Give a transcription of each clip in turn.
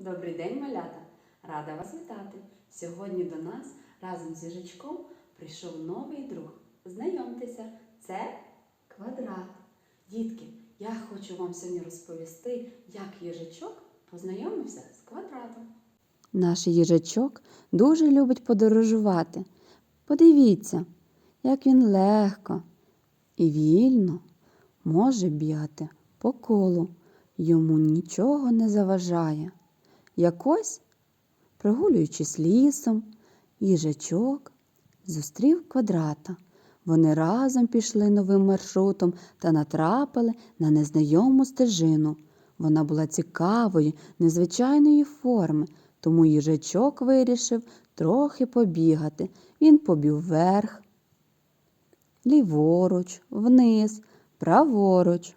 Добрий день, малята! Рада вас вітати! Сьогодні до нас разом з їжачком прийшов новий друг. Знайомтеся, це квадрат. Дітки, я хочу вам сьогодні розповісти, як їжачок познайомився з квадратом. Наш їжачок дуже любить подорожувати. Подивіться, як він легко і вільно може бігати по колу. Йому нічого не заважає. Якось, прогулюючись лісом, їжачок зустрів квадрата. Вони разом пішли новим маршрутом та натрапили на незнайому стежину. Вона була цікавої, незвичайної форми, тому їжачок вирішив трохи побігати. Він побіг вверх, ліворуч, вниз, праворуч.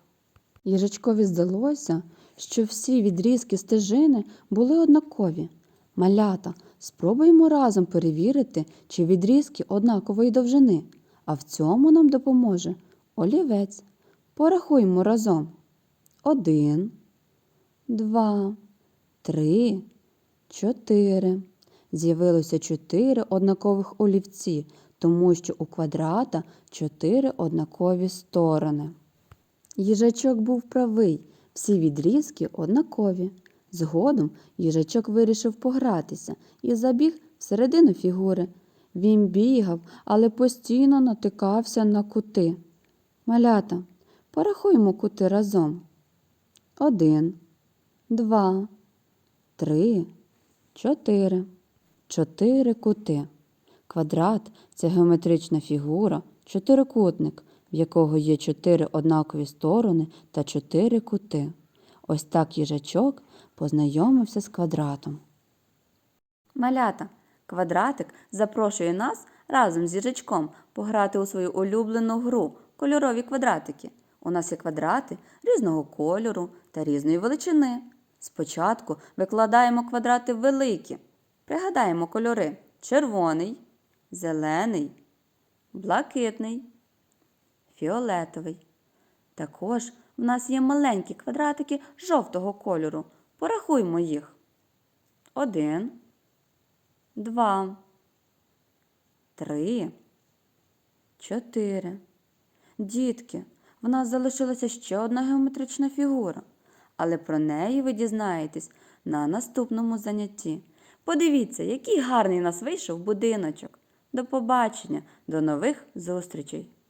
Їжачкові здалося, що всі відрізки стежини були однакові. Малята, спробуємо разом перевірити, чи відрізки однакової довжини, а в цьому нам допоможе олівець. Порахуємо разом. Один, два, три, чотири. З'явилося чотири однакових олівці, тому що у квадрата чотири однакові сторони. Їжачок був правий, всі відрізки однакові. Згодом їжачок вирішив погратися і забіг всередину фігури. Він бігав, але постійно натикався на кути. Малята, порахуємо кути разом. Один, два, три, чотири. Чотири кути. Квадрат це геометрична фігура, чотирикутник, в якого є чотири однакові сторони та чотири кути. Ось так їжачок познайомився з квадратом. Малята, квадратик запрошує нас разом з їжачком пограти у свою улюблену гру кольорові квадратики. У нас є квадрати різного кольору та різної величини. Спочатку викладаємо квадрати великі. Пригадаємо кольори червоний, зелений, блакитний, фіолетовий. Також в нас є маленькі квадратики жовтого кольору. Порахуймо їх. Один, два, три, чотири. Дітки, в нас залишилася ще одна геометрична фігура, але про неї ви дізнаєтесь на наступному занятті. Подивіться, який гарний у нас вийшов будиночок. До побачення, до нових зустрічей!